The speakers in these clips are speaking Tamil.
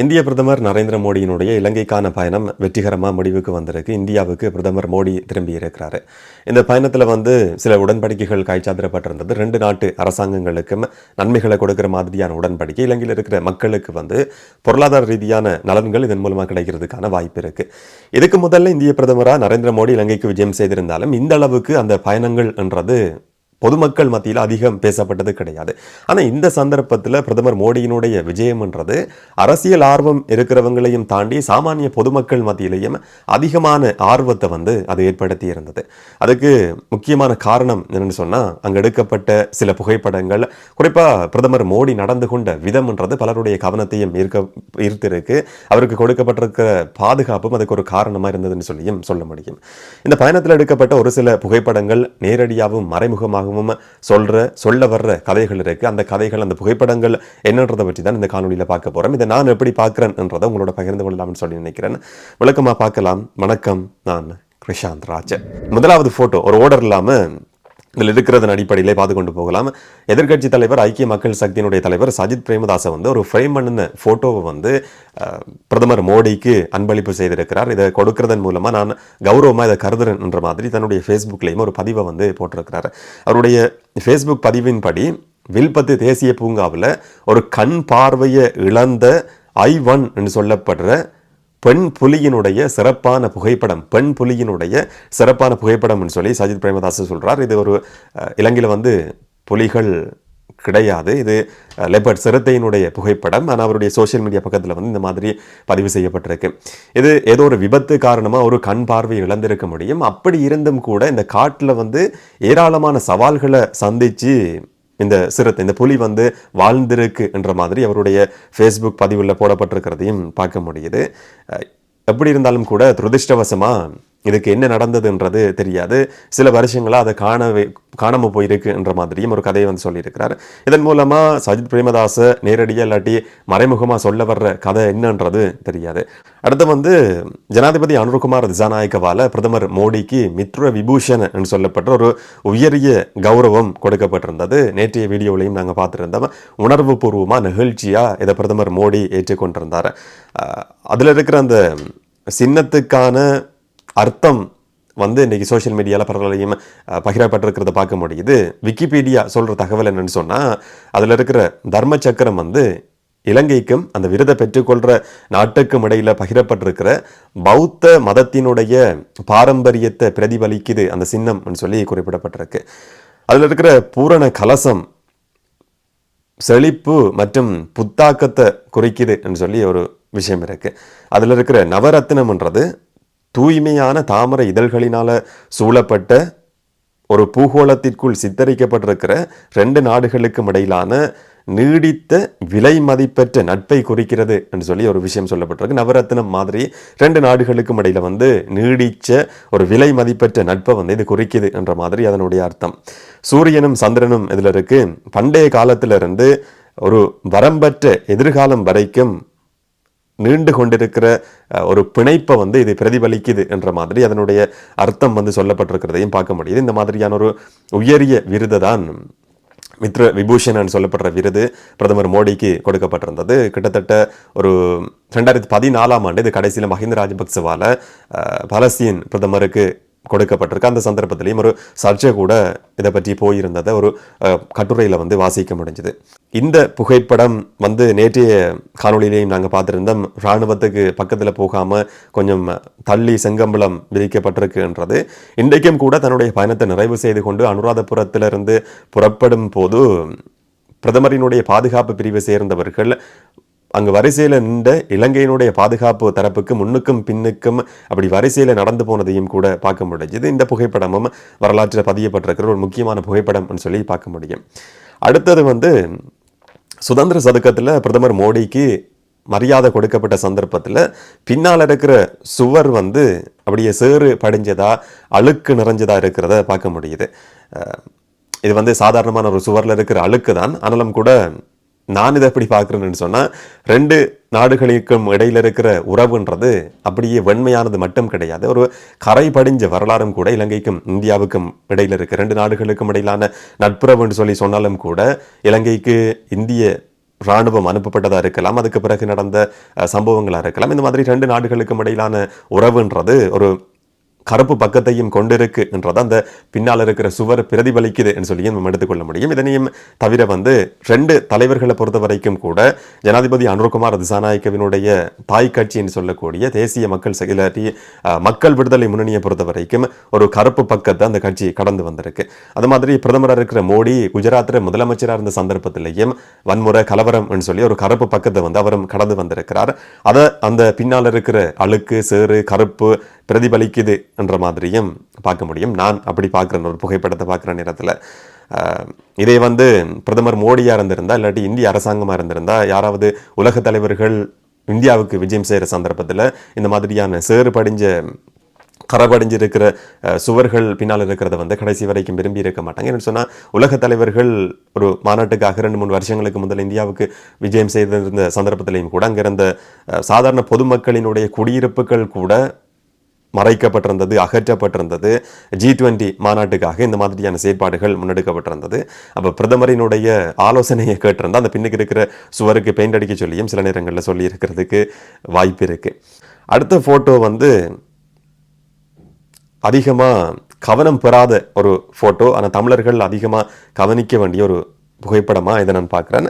இந்திய பிரதமர் நரேந்திர மோடியினுடைய இலங்கைக்கான பயணம் வெற்றிகரமாக முடிவுக்கு வந்திருக்கு. இந்தியாவுக்கு பிரதமர் மோடி திரும்பி இருக்கிறாரு. இந்த பயணத்தில் வந்து சில உடன்படிக்கைகள் கைச்சாத்திரப்பட்டிருந்தது ரெண்டு நாட்டு அரசாங்கங்களுக்கும் நன்மைகளை கொடுக்கிற மாதிரியான உடன்படிக்கை இலங்கையில் இருக்கிற மக்களுக்கு வந்து பொருளாதார ரீதியான நலன்கள் இதன் மூலமாக கிடைக்கிறதுக்கான வாய்ப்பு இருக்கு. இதுக்கு முதல்ல இந்திய பிரதமராக நரேந்திர மோடி இலங்கைக்கு விஜயம் செய்திருந்தாலும் இந்த அளவுக்கு அந்த பயணங்கள் என்றது பொதுமக்கள் மத்தியில் அதிகம் பேசப்பட்டது கிடையாது. ஆனால் இந்த சந்தர்ப்பத்தில் பிரதமர் மோடியினுடைய விஜயம்ன்றது அரசியல் ஆர்வம் இருக்கிறவங்களையும் தாண்டி சாமானிய பொதுமக்கள் மத்தியிலையும் அதிகமான ஆர்வத்தை வந்து அது ஏற்படுத்தி இருந்தது அதுக்கு முக்கியமான காரணம் என்னன்னு சொன்னால் அங்கே எடுக்கப்பட்ட சில புகைப்படங்கள் குறிப்பாக பிரதமர் மோடி நடந்து கொண்ட விதம்ன்றது பலருடைய கவனத்தையும் ஈர்க்க ஈர்த்திருக்கு. அவருக்கு கொடுக்கப்பட்டிருக்கிற பாதுகாப்பும் அதுக்கு ஒரு காரணமாக இருந்ததுன்னு சொல்லியும் சொல்ல முடியும். இந்த பயணத்தில் எடுக்கப்பட்ட ஒரு சில புகைப்படங்கள் நேரடியாகவும் மறைமுகமாகவும் சொல்ற சொல்ல வர்ற கதைகள் இருக்கு. அந்த கதைகள் அந்த புகைப்படங்கள் என்னன்றதை பற்றி தான் இந்த காணொலியில் பார்க்க போகிறோம் இதை நான் எப்படி பார்க்குறேன்ன்றதை உங்களோட பகிர்ந்து கொள்ளலாம்னு சொல்லி நினைக்கிறேன். விளக்கமா பார்க்கலாம். வணக்கம். நான் கிருஷாந்த் ராஜ் முதலாவது போட்டோ ஒரு ஓர்டர் இல்லாம இதில் இருக்கிறதன் அடிப்படையிலே பார்த்து கொண்டு போகலாம். எதிர்க்கட்சி தலைவர் ஐக்கிய மக்கள் சக்தியினுடைய தலைவர் சஜித் பிரேமதாசை வந்து ஒரு ஃப்ரேம் பண்ணின ஃபோட்டோவை வந்து பிரதமர் மோடிக்கு அன்பளிப்பு செய்திருக்கிறார். இதை கொடுக்கறதன் மூலமாக நான் கௌரவமாக இதை கருதுறேன் என்ற மாதிரி தன்னுடைய ஃபேஸ்புக்லேயும் ஒரு பதிவை வந்து போட்டிருக்கிறார். அவருடைய ஃபேஸ்புக் பதிவின்படி வில்பத்து தேசிய பூங்காவில் ஒரு கண் பார்வையை இழந்த ஐ ஒன் என்று சொல்லப்படுற பெண் புலியினுடைய சிறப்பான புகைப்படம் பெண் புலியினுடைய சிறப்பான புகைப்படம்னு சொல்லி சஜித் பிரேமதாஸ் சொல்கிறார் இது ஒரு இலங்கையில் வந்து புலிகள் கிடையாது. இது லெபர்ட் சிறுத்தையினுடைய புகைப்படம். ஆனால் அவருடைய சோஷியல் மீடியா பக்கத்தில் வந்து இந்த மாதிரி பதிவு செய்யப்பட்டிருக்கு. இது ஏதோ ஒரு விபத்து காரணமாக ஒரு கண் பார்வை இழந்திருக்க முடியும். அப்படி இருந்தும் கூட இந்த காட்டில் வந்து ஏராளமான சவால்களை சந்தித்து இந்த சிறுத்தை இந்த புலி வந்து வாழ்ந்திருக்கு என்ற மாதிரி அவருடைய ஃபேஸ்புக் பதிவில் போடப்பட்டிருக்கிறதையும் பார்க்க முடியுது. எப்படி இருந்தாலும் கூட துரதிருஷ்டவசமாக இதுக்கு என்ன நடந்ததுன்றது தெரியாது. சில வருஷங்களாக அதை காணவே காணாமல் போயிருக்கு என்ற மாதிரியும் ஒரு கதையை வந்து சொல்லியிருக்கிறார். இதன் மூலமாக சஜித் பிரேமதாச நேரடியாக இல்லாட்டி மறைமுகமாக சொல்ல வர்ற கதை என்னன்றது தெரியாது. அடுத்து வந்து ஜனாதிபதி அனுர்குமார் திசாநாயக்கவால பிரதமர் மோடிக்கு மித்ர விபூஷன் என்று சொல்லப்பட்ட ஒரு உயரிய கௌரவம் கொடுக்கப்பட்டிருந்தது. நேற்றைய வீடியோவிலையும் நாங்கள் பார்த்துருந்தோம். உணர்வு பூர்வமாக நிகழ்ச்சியாக இதை பிரதமர் மோடி ஏற்றுக்கொண்டிருந்தார். அதில் இருக்கிற அந்த சின்னத்துக்கான அர்த்தம் வந்து இன்றைக்கி சோஷியல் மீடியாவில் பரவலையும் பகிரப்பட்டிருக்கிறத பார்க்க முடியுது. விக்கிபீடியா சொல்கிற தகவல் என்னென்னு சொன்னால் அதில் இருக்கிற தர்ம சக்கரம் வந்து இலங்கைக்கும் அந்த விருதை பெற்றுக்கொள்கிற நாட்டுக்கும் இடையில் பகிரப்பட்டிருக்கிற பௌத்த மதத்தினுடைய பாரம்பரியத்தை பிரதிபலிக்குது அந்த சின்னம்னு சொல்லி குறிப்பிடப்பட்டிருக்கு. அதில் இருக்கிற பூரண கலசம் செழிப்பு மற்றும் புத்தாக்கத்தை குறிக்குதுன்னு சொல்லி ஒரு விஷயம் இருக்குது அதில் இருக்கிற நவரத்னம்ன்றது தூய்மையான தாமரை இதழ்களினால் சூழப்பட்ட ஒரு பூகோளத்திற்குள் சித்தரிக்கப்பட்டிருக்கிற ரெண்டு நாடுகளுக்கும் இடையிலான நீடித்த விலை மதிப்பற்ற நட்பை குறிக்கிறது என்று சொல்லி ஒரு விஷயம் சொல்லப்பட்டிருக்கு. நவரத்னம் மாதிரி ரெண்டு நாடுகளுக்கும் இடையில வந்து நீடித்த ஒரு விலை மதிப்பற்ற நட்பை வந்து இது குறிக்குது என்ற மாதிரி அதனுடைய அர்த்தம். சூரியனும் சந்திரனும் இதில் இருக்கு. பண்டைய காலத்திலிருந்து ஒரு வரம்பற்ற எதிர்காலம் வரைக்கும் நீண்டு கொண்டிருக்கிற ஒரு பிணைப்பை வந்து இது பிரதிபலிக்குது என்ற மாதிரி அதனுடைய அர்த்தம் வந்து சொல்லப்பட்டிருக்கிறதையும் பார்க்க முடியுது. இந்த மாதிரியான ஒரு உயரிய விருதை தான் மித்ர விபூஷணன் சொல்லப்படுற விருது பிரதமர் மோடிக்கு கொடுக்கப்பட்டிருந்தது. கிட்டத்தட்ட ஒரு ரெண்டாயிரத்தி பதினாலாம் ஆண்டு இது கடைசியில் மஹிந்த ராஜபக்சவால பலஸ்தீன் பிரதமருக்கு கொடுக்கப்பட்டிருக்கு. அந்த சந்தர்ப்பத்திலையும் ஒரு சர்ச்சை கூட இதை பற்றி போயிருந்ததை ஒரு கட்டுரையில் வந்து வாசிக்க முடிஞ்சது. இந்த புகைப்படம் வந்து நேற்றைய காணொளியிலையும் நாங்கள் பார்த்துருந்தோம். இராணுவத்துக்கு பக்கத்தில் போகாமல் கொஞ்சம் தள்ளி செங்கம்பலம் விதிக்கப்பட்டிருக்குன்றது இன்றைக்கும் கூட தன்னுடைய பயணத்தை நிறைவு செய்து கொண்டு அனுராதபுரத்திலிருந்து புறப்படும் போது பிரதமரினுடைய பாதுகாப்பு பிரிவை சேர்ந்தவர்கள் அங்கு வரிசையில் நின்ற இலங்கையினுடைய பாதுகாப்பு தரப்புக்கு முன்னுக்கும் பின்னுக்கும் அப்படி வரிசையில் நடந்து போனதையும் கூட பார்க்க முடிஞ்சது இந்த புகைப்படமும் வரலாற்றில் பதியப்பட்டிருக்கிற ஒரு முக்கியமான புகைப்படம்னு சொல்லி பார்க்க முடியும். அடுத்தது வந்து சுதந்திர சதுக்கத்தில் பிரதமர் மோடிக்கு மரியாதை கொடுக்கப்பட்ட சந்தர்ப்பத்தில் பின்னால் இருக்கிற சுவர் வந்து அப்படியே சேறு படிஞ்சதா அழுக்கு நிறைஞ்சதா இருக்கிறத பார்க்க முடியுது. இது வந்து சாதாரணமான ஒரு சுவரில் இருக்கிற அழுக்கு தான் ஆனாலும் கூட நான் இதை எப்படி பார்க்குறேன்னு சொன்னால் ரெண்டு நாடுகளுக்கும் இடையில இருக்கிற உறவுன்றது அப்படியே வெண்மையானது மட்டும் கிடையாது. ஒரு கரை படிஞ்ச வரலாறும் கூட இலங்கைக்கும் இந்தியாவுக்கும் இடையில் இருக்குது ரெண்டு நாடுகளுக்கும் இடையிலான நட்புறவுன்னு சொல்லி சொன்னாலும் கூட இலங்கைக்கு இந்திய ராணுவம் அனுப்பப்பட்டதாக இருக்கலாம் அதுக்கு பிறகு நடந்த சம்பவங்களாக இருக்கலாம். இந்த மாதிரி ரெண்டு நாடுகளுக்கும் இடையிலான உறவுன்றது ஒரு கருப்பு பக்கத்தையும் கொண்டிருக்கு என்றதை அந்த பின்னால் இருக்கிற சுவர் பிரதிபலிக்குது என்று சொல்லியும் நம்ம எடுத்துக்கொள்ள முடியும். இதனையும் தவிர வந்து ரெண்டு தலைவர்களை பொறுத்த வரைக்கும் கூட ஜனாதிபதி அனுர்குமார் திசாநாயக்கவினுடைய தாய் கட்சி என்று சொல்லக்கூடிய தேசிய மக்கள் ச- இல்லாட்டி மக்கள் விடுதலை முன்னணியை பொறுத்த வரைக்கும் ஒரு கருப்பு பக்கத்தை அந்த கட்சி கடந்து வந்திருக்கு. அது மாதிரி பிரதமராக இருக்கிற மோடி குஜராத்தில் முதலமைச்சராக இருந்த சந்தர்ப்பத்திலையும் வன்முறை கலவரம் என்று சொல்லி ஒரு கருப்பு பக்கத்தை வந்து அவரும் கடந்து வந்திருக்கிறார். அதை அந்த பின்னால் இருக்கிற அழுக்கு சேறு கருப்பு பிரதிபலிக்குது என்ற மாதிரியும் பார்க்க முடியும். நான் அப்படி பார்க்குறேன். ஒரு புகைப்படத்தை பார்க்குற நேரத்தில். இதே வந்து பிரதமர் மோடியாக இருந்திருந்தா இல்லாட்டி இந்திய அரசாங்கமாக இருந்திருந்தா யாராவது உலக தலைவர்கள் இந்தியாவுக்கு விஜயம் செய்கிற சந்தர்ப்பத்தில் இந்த மாதிரியான சேறு படிஞ்ச கரபடிஞ்சிருக்கிற சுவர்கள் பின்னால் இருக்கிறத வந்து கடைசி வரைக்கும் விரும்பி இருக்க மாட்டாங்க. என்னென்னு சொன்னால் உலக தலைவர்கள் ஒரு மாநாட்டுக்காக ரெண்டு மூணு வருஷங்களுக்கு முதல் இந்தியாவுக்கு விஜயம் செய்திருந்த சந்தர்ப்பத்திலையும் கூட அங்கே இருந்த சாதாரண பொதுமக்களினுடைய குடியிருப்புகள் கூட மறைக்கப்பட்டிருந்தது அகற்றப்பட்டிருந்தது. ஜி டுவெண்ட்டி மாநாட்டுக்காக இந்த மாதிரியான செயற்பாடுகள் முன்னெடுக்கப்பட்டிருந்தது. அப்போ பிரதமரினுடைய ஆலோசனையை கேட்டிருந்தால் அந்த பின்னுக்கு இருக்கிற சுவருக்கு பெயிண்ட் அடிக்க சொல்லியும் சில நேரங்களில் சொல்லி இருக்கிறதுக்கு வாய்ப்பு இருக்குது அடுத்த ஃபோட்டோ வந்து அதிகமாக கவனம் பெறாத ஒரு ஃபோட்டோ ஆனால் தமிழர்கள் அதிகமாக கவனிக்க வேண்டிய ஒரு புகைப்படமாக இதை நான் பார்க்குறேன்.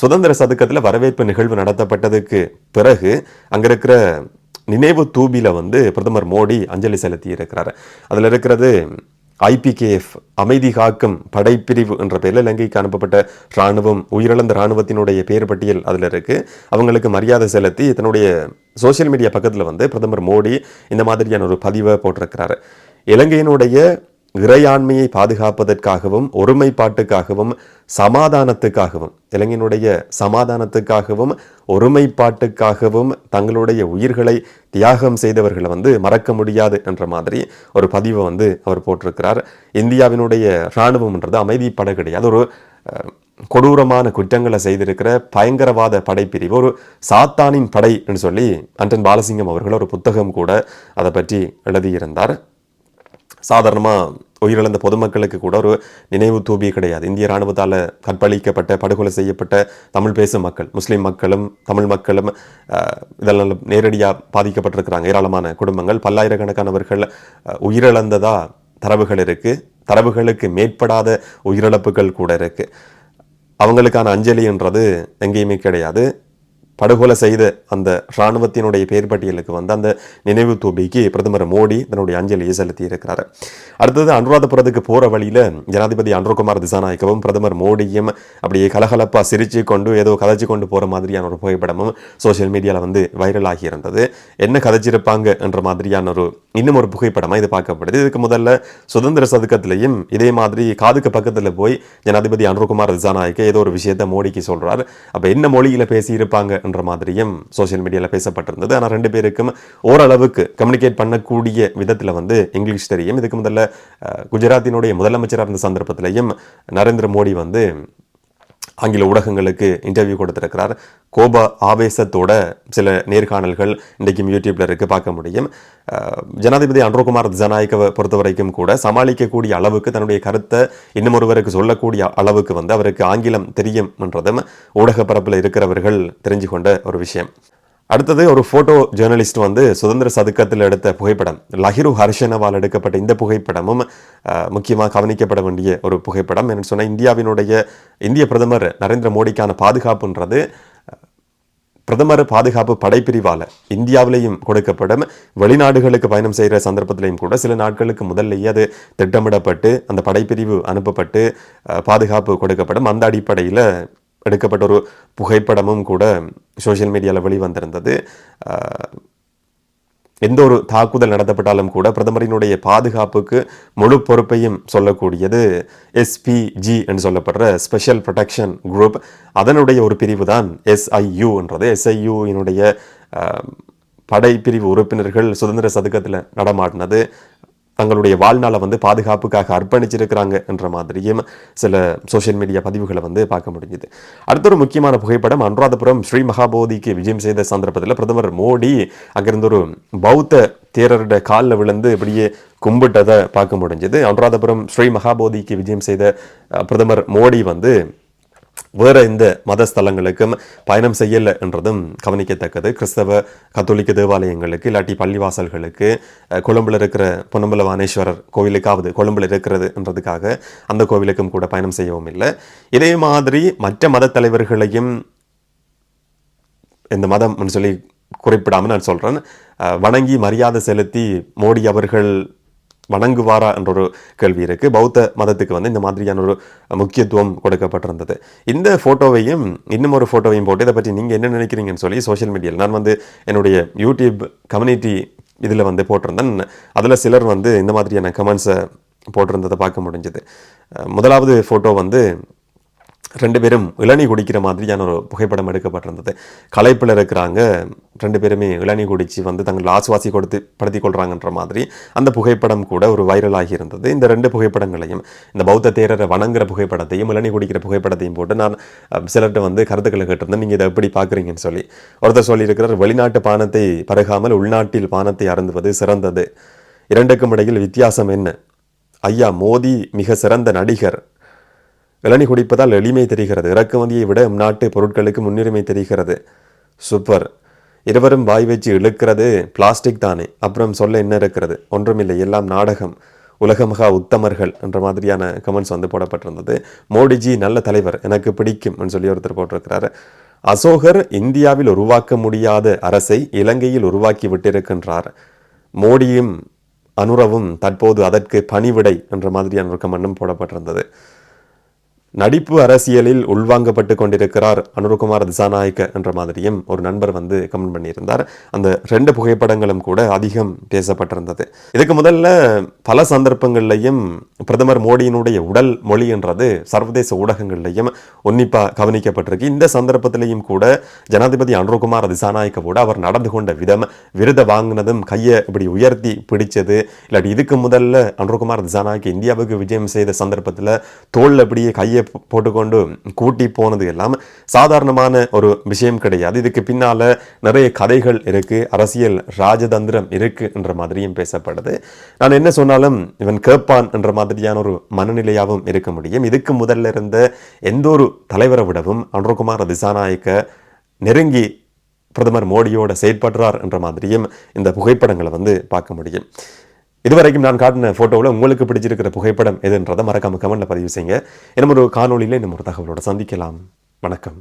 சுதந்திர சதுக்கத்தில் வரவேற்பு நிகழ்வு நடத்தப்பட்டதுக்கு பிறகு அங்கே இருக்கிற நினைவு தூபியில் வந்து பிரதமர் மோடி அஞ்சலி செலுத்தி இருக்கிறார் அதில் இருக்கிறது ஐபிகேஎஃப் அமைதி காக்கும் படைப்பிரிவு என்ற பெயரில் இலங்கைக்கு அனுப்பப்பட்ட இராணுவம் உயிரிழந்த இராணுவத்தினுடைய பேர் பட்டியல் அதில் இருக்குது அவங்களுக்கு மரியாதை செலுத்தி தன்னுடைய சோஷியல் மீடியா பக்கத்தில் வந்து பிரதமர் மோடி இந்த மாதிரியான ஒரு பதிவை போட்டிருக்கிறாரு. இலங்கையினுடைய இறையாண்மையை பாதுகாப்பதற்காகவும் ஒருமைப்பாட்டுக்காகவும் சமாதானத்துக்காகவும் இலங்கையினுடைய சமாதானத்துக்காகவும் ஒருமைப்பாட்டுக்காகவும் தங்களுடைய உயிர்களை தியாகம் செய்தவர்களை வந்து மறக்க முடியாது என்ற மாதிரி ஒரு பதிவை வந்து அவர் போட்டிருக்கிறார். இந்தியாவினுடைய இராணுவம்ன்றது படை கிடையாது. ஒரு கொடூரமான குற்றங்களை செய்திருக்கிற பயங்கரவாத படைப்பிரிவு ஒரு சாத்தானின் படை என்று சொல்லி அண்டன் பாலசிங்கம் அவர்கள் ஒரு புத்தகம் கூட அதை பற்றி எழுதியிருந்தார். சாதாரணமாக உயிரிழந்த பொதுமக்களுக்கு கூட ஒரு நினைவு தூபி கிடையாது. இந்திய இராணுவத்தால் கற்பழிக்கப்பட்ட படுகொலை செய்யப்பட்ட தமிழ் பேசும் மக்கள் முஸ்லீம் மக்களும் தமிழ் மக்களும் இதெல்லாம் நேரடியாக பாதிக்கப்பட்டிருக்கிறாங்க. ஏராளமான குடும்பங்கள் பல்லாயிரக்கணக்கானவர்கள் உயிரிழந்ததா தரவுகள் இருக்குது தரவுகளுக்கு மேற்படாத உயிரிழப்புகள் கூட இருக்குது அவங்களுக்கான அஞ்சலின்றது எங்கேயுமே கிடையாது. படுகொலை செய்த அந்த இராணுவத்தினுடைய பேர் பட்டியலுக்கு வந்து அந்த நினைவு தூபிக்கு பிரதமர் மோடி தன்னுடைய அஞ்சலியை செலுத்தி இருக்கிறார் அடுத்தது அனுராதபுரத்துக்கு போகிற வழியில் ஜனாதிபதி அன்ருகுமார் திசாநாயக்கவும் பிரதமர் மோடியும் அப்படியே கலகலப்பாக சிரிச்சு கொண்டு ஏதோ கதைச்சு கொண்டு போகிற மாதிரியான ஒரு புகைப்படமும் சோஷியல் மீடியாவில் வந்து வைரல் ஆகி இருந்தது. என்ன கதைச்சிருப்பாங்க என்ற மாதிரியான ஒரு இன்னும் ஒரு புகைப்படமாக இது பார்க்கப்படுது. இதுக்கு முதல்ல சுதந்திர சதுக்கத்திலையும் இதே மாதிரி காதுக்கு பக்கத்தில் போய் ஜனாதிபதி அன்ருகுமார் திசாநாயக்க ஏதோ ஒரு விஷயத்தை மோடிக்கு சொல்கிறார் அப்போ என்ன மொழியில் பேசியிருப்பாங்க? என்ற மாதிரியும் சோஷியல் மீடியாவில் பேசப்பட்டிருந்தது. ஆனால் ரெண்டு பேருக்கும் ஓரளவுக்கு கம்யூனிகேட் பண்ணக்கூடிய விதத்தில் வந்து இங்கிலீஷ் தெரியும். இதுக்கு முதல்ல குஜராத்தினுடைய முதலமைச்சராக இருந்த சந்தர்ப்பத்திலையும் நரேந்திர மோடி வந்து ஆங்கில ஊடகங்களுக்கு இன்டர்வியூ கொடுத்திருக்கிறார். கோப ஆவேசத்தோட சில நேர்காணல்கள் இன்றைக்கும் யூடியூப்ல இருக்குது பார்க்க முடியும். ஜனாதிபதி அன்ரோகுமார் ஜனநாயகவை பொறுத்த வரைக்கும் கூட சமாளிக்கக்கூடிய அளவுக்கு தன்னுடைய கருத்தை இன்னும் ஒருவருக்கு சொல்லக்கூடிய அளவுக்கு வந்து அவருக்கு ஆங்கிலம் தெரியும் என்றதும் ஊடக பரப்பில் இருக்கிறவர்கள் தெரிஞ்சு கொண்ட ஒரு விஷயம். அடுத்தது ஒரு ஃபோட்டோ ஜேர்னலிஸ்ட் வந்து சுதந்திர சதுக்கத்தில் எடுத்த புகைப்படம். லஹிரு ஹர்ஷனவால் எடுக்கப்பட்ட இந்த புகைப்படமும் முக்கியமாக கவனிக்கப்பட வேண்டிய ஒரு புகைப்படம். என்று சொன்னால் இந்தியாவினுடைய இந்திய பிரதமர் நரேந்திர மோடிக்கான பாதுகாப்புன்றது பிரதமர் பாதுகாப்பு படைப்பிரிவால் இந்தியாவிலேயும் கொடுக்கப்படும். வெளிநாடுகளுக்கு பயணம் செய்கிற சந்தர்ப்பத்திலையும் கூட சில நாட்களுக்கு முதல்லேயே அது திட்டமிடப்பட்டு அந்த படைப்பிரிவு அனுப்பப்பட்டு பாதுகாப்பு கொடுக்கப்படும். அந்த அடிப்படையில் எடுக்கப்பட்ட ஒரு புகைப்படமும் கூட சோஷியல் மீடியாவில் வெளிவந்திருந்தது. எந்த ஒரு தாக்குதல் நடத்தப்பட்டாலும் கூட பிரதமரினுடைய பாதுகாப்புக்கு முழு பொறுப்பையும் சொல்லக்கூடியது எஸ்பிஜி என்று சொல்லப்படுற ஸ்பெஷல் ப்ரொடெக்ஷன் குரூப் அதனுடைய ஒரு பிரிவு தான் எஸ்ஐயு என்றது. எஸ்ஐயுனுடைய படைப்பிரிவு உறுப்பினர்கள் சுதந்திர சதுக்கத்தில் நடமாடினது. தங்களுடைய வாழ்நாளை வந்து பாதுகாப்புக்காக அர்ப்பணிச்சிருக்கிறாங்க என்ற மாதிரியும் சில சோஷியல் மீடியா பதிவுகளை வந்து பார்க்க முடிஞ்சுது. அடுத்த ஒரு முக்கியமான புகைப்படம் அனுராதபுரம் ஸ்ரீ மகாபோதிக்கு விஜயம் செய்த சந்தர்ப்பத்தில் பிரதமர் மோடி அங்கிருந்து ஒரு பௌத்த தேரருடைய காலில் விழுந்து இப்படியே கும்பிட்டதை பார்க்க முடிஞ்சது. அனுராதபுரம் ஸ்ரீ மகாபோதிக்கு விஜயம் செய்த பிரதமர் மோடி வந்து வேறு எந்த மத ஸ்தலங்களுக்கும் பயணம் செய்யலை என்றதும் கவனிக்கத்தக்கது. கிறிஸ்தவ கத்தோலிக்க தேவாலயங்களுக்கு இல்லாட்டி பள்ளிவாசல்களுக்கு கொழும்பில் இருக்கிற பொன்னம்பல வானேஸ்வரர் கோவிலுக்காவது கொழும்பில் இருக்கிறது என்றதுக்காக அந்த கோவிலுக்கும் கூட பயணம் செய்யவும் இல்லை. இதே மாதிரி மற்ற மத தலைவர்களையும் இந்த மதம் சொல்லி குறிப்பிடாமல் நான் சொல்கிறேன் வணங்கி மரியாதை செலுத்தி மோடி அவர்கள் வணங்குவாரா என்ற ஒரு கேள்வி இருக்குது பௌத்த மதத்துக்கு வந்து இந்த மாதிரியான ஒரு முக்கியத்துவம் கொடுக்கப்பட்டிருந்தது. இந்த ஃபோட்டோவையும் இன்னும் ஒரு ஃபோட்டோவையும் போட்டு இதை பற்றி நீங்கள் என்ன நினைக்கிறீங்கன்னு சொல்லி சோஷியல் மீடியாவில் நான் வந்து என்னுடைய யூடியூப் கம்யூனிட்டி இதில் வந்து போட்டிருந்தேன். அதில் சிலர் வந்து இந்த மாதிரியான கமெண்ட்ஸை போட்டிருந்ததை பார்க்க முடிஞ்சது. முதலாவது ஃபோட்டோ வந்து ரெண்டு பேரும் இளநி குடிக்கிற மாதிரியான ஒரு புகைப்படம் எடுக்கப்பட்டிருந்தது. களைப்பில் இருக்கிறாங்க ரெண்டு பேருமே இளநீ குடித்து வந்து தங்கள் ஆசுவாசி கொடுத்து படுத்தி கொள்கிறாங்கன்ற மாதிரி அந்த புகைப்படம் கூட ஒரு வைரல் இருந்தது. இந்த ரெண்டு புகைப்படங்களையும் இந்த பௌத்த தேரரை வணங்குற புகைப்படத்தையும் இளநீ குடிக்கிற புகைப்படத்தையும் போட்டு நான் சிலர்கிட்ட வந்து கருத்துக்களை கேட்டிருந்தேன். நீங்கள் இதை எப்படி பார்க்குறீங்கன்னு சொல்லி. ஒருத்தர் சொல்லியிருக்கிறார் வெளிநாட்டு பானத்தை பருகாமல் உள்நாட்டில் பானத்தை அருந்துவது சிறந்தது. இரண்டுக்கும் இடையில் வித்தியாசம் என்ன? ஐயா மோடி மிக சிறந்த நடிகர். இளநீ குடிப்பதால் எளிமை தெரிகிறது. இறக்குமதியை விட நாட்டு பொருட்களுக்கு முன்னுரிமை தெரிகிறது. சூப்பர். இருவரும் வாய் வச்சு இழுக்கிறது பிளாஸ்டிக் தானே. அப்புறம் சொல்ல என்ன இருக்கிறது? ஒன்றுமில்லை எல்லாம் நாடகம். உலகமகா உத்தமர்கள் என்ற மாதிரியான கமெண்ட்ஸ் வந்து போடப்பட்டிருந்தது. மோடிஜி நல்ல தலைவர் எனக்கு பிடிக்கும் சொல்லி ஒருத்தர் போட்டிருக்கிறாரு. அசோகர் இந்தியாவில் உருவாக்க முடியாத அரசை இலங்கையில் உருவாக்கி விட்டிருக்கின்றார். மோடியும் அனுரவும் தற்போது அதற்கு பணிவிடை என்ற மாதிரியான ஒரு கமெண்ட்டும் போடப்பட்டிருந்தது. நடிப்பு அரசியலில் உள்வாங்கப்பட்டு கொண்டிருக்கிறார் அனுரகுமார் திசாநாயக்க என்ற மாதிரியும் ஒரு நண்பர் வந்து கமெண்ட் பண்ணியிருந்தார். அந்த ரெண்டு புகைப்படங்களும் கூட அதிகம் பேசப்பட்டிருந்தது. இதுக்கு முதல்ல பல சந்தர்ப்பங்கள்லையும் பிரதமர் மோடியினுடைய உடல் மொழி என்றது சர்வதேச ஊடகங்கள்லையும் உன்னிப்பாக கவனிக்கப்பட்டிருக்கு. இந்த சந்தர்ப்பத்திலையும் கூட ஜனாதிபதி அனுரகுமார் கூட அவர் நடந்து கொண்ட விதம் விருதை வாங்கினதும் கையை இப்படி உயர்த்தி பிடிச்சது இல்லாட்டி இதுக்கு முதல்ல அனுரகுமார் திசாநாயக்க இந்தியாவுக்கு விஜயம் செய்த சந்தர்ப்பத்தில் தோல் அப்படியே கையை போட்டுக்கொண்டு கூட்டி போனது எல்லாம் சாதாரணமான ஒரு விஷயம் கிடையாது. இதுக்கு பின்னால நிறைய கதைகள் இருக்கு அரசியல் ராஜதந்திரம் இருக்கு என்ற மாதிரியும் பேசப்படுது. நான் என்ன சொன்னாலும் இவன் கேட்பான் என்ற மாதிரியான ஒரு மனநிலையாகவும் இருக்க முடியும். இதுக்கு முதல்ல இருந்த எந்த ஒரு தலைவரை விடவும் அனுரகுமார் திசாநாயக்க நெருங்கி பிரதமர் மோடியோட செயற்படுறார் என்ற மாதிரியும் இந்த புகைப்படங்களை வந்து பார்க்க முடியும். இதுவரைக்கும் நான் காட்டின ஃபோட்டோவில் உங்களுக்கு பிடிச்சிருக்கிற புகைப்படம் எதுன்றதை மறக்காமல் கமெண்ட்டில் பதிவு செய்யுங்க. இன்னும் ஒரு காணொலியில் இன்னும் ஒரு தகவலோட சந்திக்கலாம். வணக்கம்.